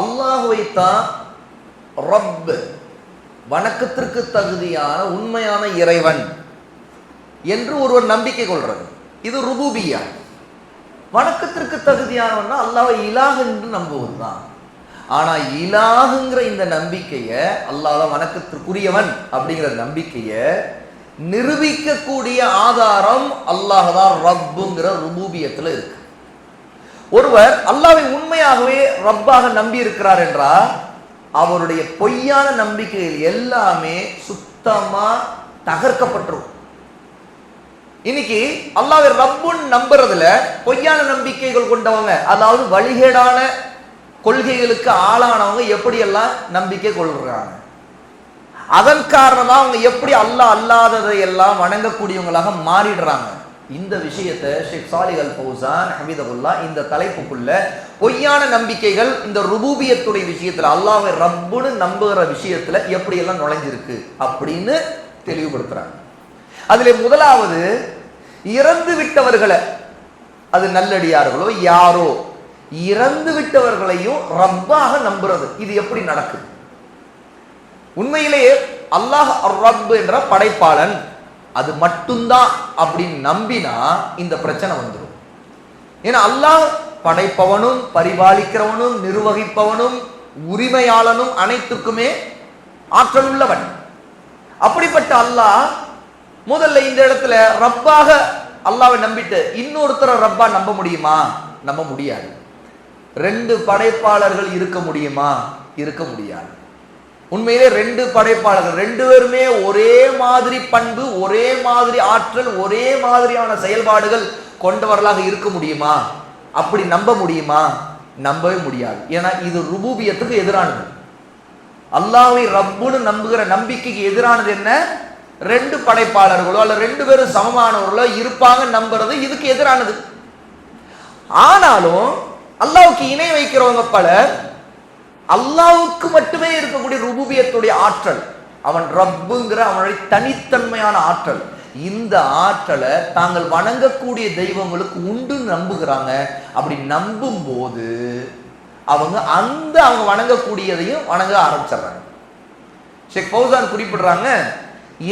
அல்லாஹுவை தான் ரப் வணக்கத்திற்கு தகுதியான உண்மையான இறைவன் என்று ஒருவர் நம்பிக்கை கொள்றது. இது ருபூபியா. வணக்கத்திற்கு தகுதியானவன்னா அல்லாவை இலாக என்று நம்புவதுதான். ஆனா இலாகுங்கிற இந்த நம்பிக்கையை அல்லாத வணக்கத்திற்குரியவன் அப்படிங்கிற நம்பிக்கையை நிரூபிக்கக்கூடிய ஆதாரம் அல்லாஹ் தான் ரப்புங்கிற ருபூபியத்துல இருக்கு. ஒருவர் அல்லாவை உண்மையாகவே ரப்பாக நம்பி இருக்கிறார் என்றால் அவருடைய பொய்யான நம்பிக்கைகள் எல்லாமே சுத்தமா தகர்க்கப்பட்டுரும். இன்னைக்கு அல்லாவை ரப்புன்னு நம்புறதுல பொய்யான நம்பிக்கைகள் கொண்டவங்க அதாவது வழிகேடான கொள்கைகளுக்கு ஆளானவங்க எப்படியெல்லாம் நம்பிக்கை கொள்கிறாங்க? அதன் காரணமா அவங்க எப்படி அல்லாஹ் அல்லாததை எல்லாம் வணங்கக்கூடியவங்களாக மாறிடுறாங்க? இந்த விஷயத்தை ஷேக் சாலிகல் அல் ஃபௌசான் ஹமீதகுல்லா இந்த தலைப்புக்குள்ள பொய்யான நம்பிக்கைகள் இந்த ருபூபியத்துடைய விஷயத்துல அல்லாவை ரப்புன்னு நம்புகிற விஷயத்துல எப்படியெல்லாம் நுழைஞ்சிருக்கு அப்படின்னு தெளிவுபடுத்துறாங்க. அதுல முதலாவது இறந்து விட்டவர்களை அது நல்லடியார்களோ யாரோ இறந்து விட்டவர்களையும் ரப்பாக நம்புறது இது எப்படி நடக்குது? உண்மையிலேயே அல்லாஹ் ரப் என்ற படைப்பாளன் அது மட்டும்தான் அப்படின்னு நம்பினா இந்த பிரச்சனை வந்துடும் ஏன்னா அல்லாஹ் படைப்பவனும் பரிபாலிக்கிறவனும் நிர்வகிப்பவனும் உரிமையாளனும் அனைத்துக்குமே ஆற்றல் உள்ளவன் அப்படிப்பட்ட அல்லாஹ் முதல்ல இந்த இடத்துல ரப்பாக அல்லாவை நம்பிட்டு இன்னொருத்தரை ரப்பா நம்ப முடியுமா? நம்ப முடியாது. ரெண்டு படைப்பாளர்கள் இருக்க முடியுமா? இருக்க முடியாது. உண்மையிலே ரெண்டு படைப்பாளர்கள் ரெண்டு பேருமே ஒரே மாதிரி பண்பு ஒரே மாதிரி ஆற்றல் ஒரே மாதிரியான செயல்பாடுகள் கொண்டவர்களாக இருக்க முடியுமா? அப்படி நம்ப முடியுமா? நம்பவே முடியாது. ஏன்னா இது ருபூபியத்துக்கு எதிரானது. அல்லாவை ரப்புன்னு நம்புகிற நம்பிக்கைக்கு எதிரானது என்ன? ரெண்டு படைப்பாளர்களோ அல்ல ரெண்டு பேரும் சமமானவர்களோ இருப்பாங்க நம்புறது இதுக்கு எதிரானது. ஆனாலும் அல்லாவுக்கு இணை வைக்கிறவங்க பலர் அல்லாவுக்கு மட்டுமே இருக்கக்கூடிய ருபூபியத்துடைய ஆற்றல். அவன் ரப்புங்கிற அவனுடைய தனித்தன்மையான ஆற்றல். இந்த ஆற்றலை தாங்கள் வணங்கக்கூடிய தெய்வங்களுக்கு உண்டு நம்புகிறாங்க. அப்படி நம்பும் போது அவங்க அந்த அவங்க வணங்கக்கூடியதையும் வணங்க ஆரம்பிச்சிடுறாங்க. ஷேக் ஃபௌசான் குறிப்பிடுறாங்க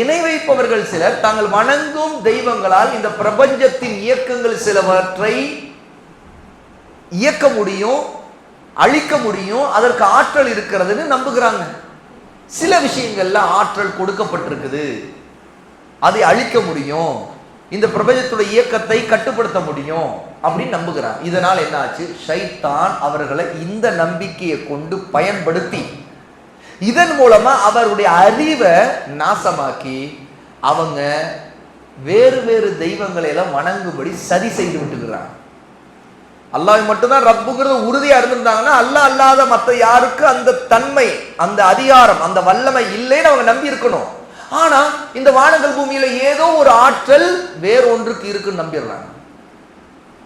இணை வைப்பவர்கள் சிலர் தாங்கள் வணங்கும் தெய்வங்களால் இந்த பிரபஞ்சத்தின் இயக்கங்கள் சிலவற்றை இயக்க முடியும். அழிக்க முடியும் அதற்கு ஆற்றல் இருக்கிறதுன்னு நம்புகிறாங்க. சில விஷயங்கள்ல ஆற்றல் கொடுக்கப்பட்டிருக்குது. அதை அழிக்க முடியும் இந்த பிரபஞ்சத்துடைய இயக்கத்தை கட்டுப்படுத்த முடியும் அப்படின்னு நம்புகிறான் இதனால் என்ன ஆச்சு ஷைத்தான் அவர்களை இந்த நம்பிக்கையை கொண்டு பயன்படுத்தி இதன் மூலமா அவருடைய அறிவை நாசமாக்கி அவங்க வேறு வேறு தெய்வங்களை எல்லாம் வணங்கும்படி சதி செய்து விட்டுக்கிறாங்க. அல்லாஹ் மட்டும்தான் ரப்புங்கிறது உறுதியா இருந்திருந்தாங்கன்னா அல்லாஹ் அல்லாத மற்ற யாருக்கு அந்த தன்மை அந்த அதிகாரம் அந்த வல்லமை இல்லைன்னு அவங்க நம்பி இருக்கணும். ஆனா இந்த வானங்கள் பூமியில ஏதோ ஒரு ஆற்றல் வேற ஒன்றுக்கு இருக்குன்னு நம்பிடுறாங்க.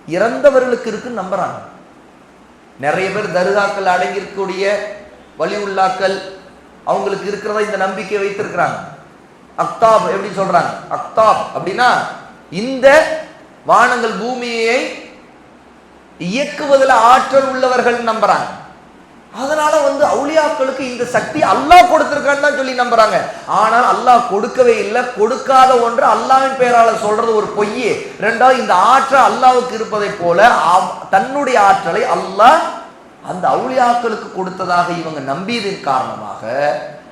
இறந்தவர்களுக்கு இருக்குன்னு நம்புறாங்க. நிறைய பேர் தருகாக்கள் அடங்கியிருக்கக்கூடிய வழி உள்ளாக்கள் அவங்களுக்கு இருக்கிறதா இந்த நம்பிக்கை வைத்திருக்கிறாங்க. அக்தாப் எப்படி சொல்றாங்க? அக்தாப் அப்படின்னா இந்த வானங்கள் பூமியை இயக்குவதில் ஆற்றல் உள்ளவர்கள் நம்புறாங்க. அதனால வந்து அவுளியாக்களுக்கு இந்த சக்தி அல்லாஹ் கொடுத்திருக்கான்னு தான் சொல்லி நம்புறாங்க. ஆனால் அல்லாஹ் கொடுக்கவே இல்லை. கொடுக்காத ஒன்று அல்லாவின் பெயரால சொல்றது ஒரு பொய் ரெண்டாவது இந்த ஆற்றல் அல்லாவுக்கு இருப்பதை போல அவ்- தன்னுடைய ஆற்றலை அல்லாஹ் அந்த அவுளியாக்களுக்கு கொடுத்ததாக இவங்க நம்பியதின் காரணமாக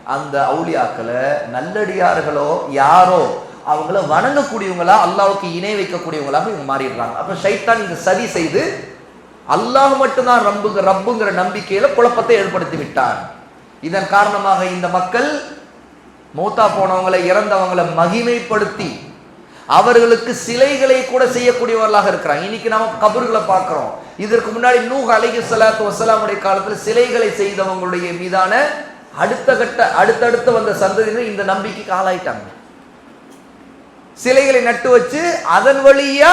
அந்த அவுளியாக்களை நல்லடியார்களோ யாரோ அவங்கள வணங்கக்கூடியவங்களா அல்லாவுக்கு இணை வைக்கக்கூடியவங்களாக இவங்க மாறிடுறாங்க. அப்ப சைத்தான் இந்த சதி செய்து அல்லாஹ் மட்டும்தான் ரம்புங்க ரப்புங்கிற நம்பிக்கையில குழப்பத்தை ஏற்படுத்தி விட்டார். இதன் காரணமாக இந்த மக்கள் மூத்தா போனவங்களை இறந்தவங்களை மகிமைப்படுத்தி அவர்களுக்கு சிலைகளை கூட செய்யக்கூடியவர்களாக இருக்கிறாங்க. இன்னைக்கு நம்ம கபர்களை பார்க்கிறோம். இதற்கு முன்னாடி நூஹ் அலைஹி ஸலாத்து வஸலாமுடைய காலத்துல சிலைகளை செய்தவங்களுடைய மீதான அடுத்த கட்ட அடுத்தடுத்து வந்த சந்ததியினர் இந்த நம்பிக்கைக்கு ஆளாயிட்டாங்க. சிலைகளை நட்டு வச்சு அதன் வழியா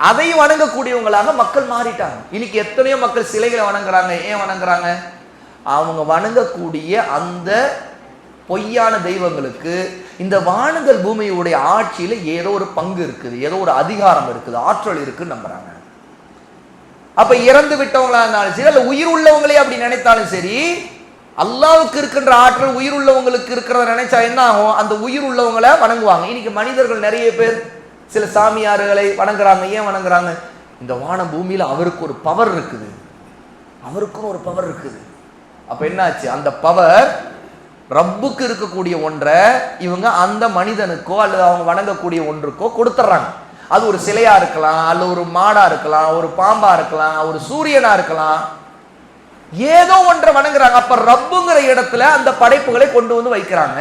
அதை வணங்கக்கூடியவங்களாக மக்கள் மாறிட்டாங்க. இன்னைக்கு எத்தனையோ மக்கள் சிலைகளை வணங்குறாங்க ஏன் வணங்குறாங்க? அவங்க வணங்கக்கூடிய அந்த பொய்யான தெய்வங்களுக்கு இந்த வானுதல் பூமியுடைய ஆட்சியில ஏதோ ஒரு பங்கு இருக்குது ஏதோ ஒரு அதிகாரம் இருக்குது ஆற்றல் இருக்குன்னு நம்புறாங்க. அப்ப இறந்து விட்டவங்களா இருந்தாலும் சரி அல்ல உயிர் உள்ளவங்களே அப்படி நினைத்தாலும் சரி அல்லாவுக்கு இருக்கின்ற ஆற்றல் உயிர் உள்ளவங்களுக்கு இருக்கிறத நினைச்சா என்ன ஆகும்? அந்த உயிர் உள்ளவங்களை வணங்குவாங்க. இன்னைக்கு மனிதர்கள் நிறைய பேர் சில சாமியார்களை வணங்குறாங்க ஏன் வணங்குறாங்க? இந்த வான பூமியில அவருக்கு ஒரு பவர் இருக்குது. அவருக்கும் ஒரு பவர் இருக்குது. அப்ப என்னாச்சு? அந்த பவர் ரப்புக்கு இருக்கக்கூடிய ஒன்றை இவங்க அந்த மனிதனுக்கோ அல்லது அவங்க வணங்கக்கூடிய ஒன்றுக்கோ கொடுத்துட்றாங்க. அது ஒரு சிலையா இருக்கலாம் அல்ல ஒரு மாடா இருக்கலாம் ஒரு பாம்பா இருக்கலாம் ஒரு சூரியனா இருக்கலாம். ஏதோ ஒன்றை வணங்குறாங்க. அப்ப ரப்புங்கிற இடத்துல அந்த படைப்புகளை கொண்டு வந்து வைக்கிறாங்க.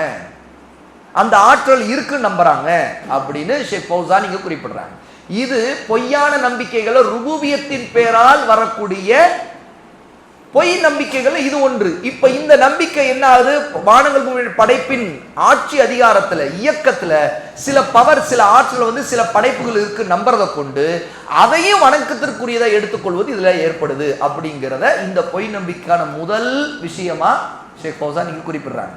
அந்த ஆற்றல் இருக்கு நம்புறாங்க அப்படின்னு ஷேக் ஃபௌசான் இங்க குறிப்பிடுறாங்க. இது பொய்யான நம்பிக்கைகளை ருபூபியத்தின் பேரால் வரக்கூடிய பொய் நம்பிக்கைகள் இது ஒன்று. இப்ப இந்த நம்பிக்கை என்ன ஆகுது வானங்கள் பூமியின் படைப்பின் ஆட்சி அதிகாரத்துல இயக்கத்துல சில பவர் சில ஆற்றல் வந்து சில படைப்புகள் இருக்கு நம்புறதை கொண்டு அதையும் வணக்கத்திற்குரியதை எடுத்துக்கொள்வது இதுல ஏற்படுது அப்படிங்கிறத இந்த பொய் நம்பிக்கைக்கான முதல் விஷயமா ஷேக் ஃபௌசான் இங்க குறிப்பிடுறாங்க.